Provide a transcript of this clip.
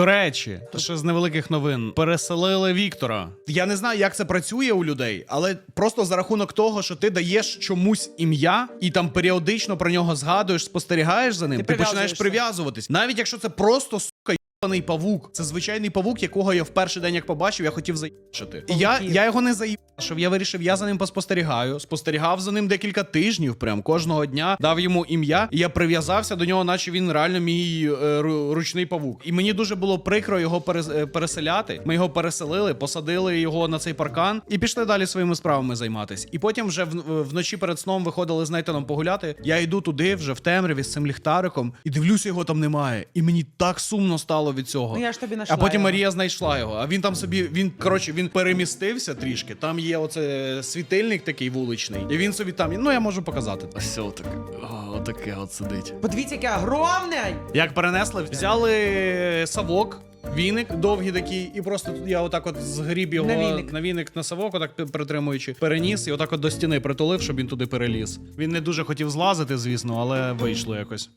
До речі, ще з невеликих новин переселили Віктора. Я не знаю, як це працює у людей, але просто за рахунок того, що ти даєш чомусь ім'я і там періодично про нього згадуєш, спостерігаєш за ним, Ти ти, починаєш прив'язуватись. Навіть якщо це просто Єбаний павук. Це звичайний павук, якого я в перший день як побачив, я хотів заїбашити. І я, я його не заїбашив. Я вирішив, я за ним поспостерігаю. Спостерігав за ним декілька тижнів, прям кожного дня дав йому ім'я, і я прив'язався до нього, наче він реально мій е, ручний павук. І мені дуже було прикро його перес- е, переселяти. Ми його переселили, посадили його на цей паркан і пішли далі своїми справами займатися. І потім вже в- вночі перед сном виходили з Нейтаном погуляти. Я йду туди, вже в темряві з цим ліхтариком, і дивлюся, його там немає. І мені так сумно стало від цього. Ну я ж тобі нашла А потім його. Марія знайшла його. А він там собі, він коротше, він перемістився трішки. Там є оце світильник такий вуличний, і він собі там. Ну я можу показати. Ось отак. Отаке от сидить. Подивіться, яке огромне! Як перенесли, взяли савок. Віник довгий такий, і просто я отак от згріб його На віник. на віник на савок, отак притримуючи, переніс і отак от до стіни притулив, щоб він туди переліз. Він не дуже хотів злазити, звісно, але вийшло якось.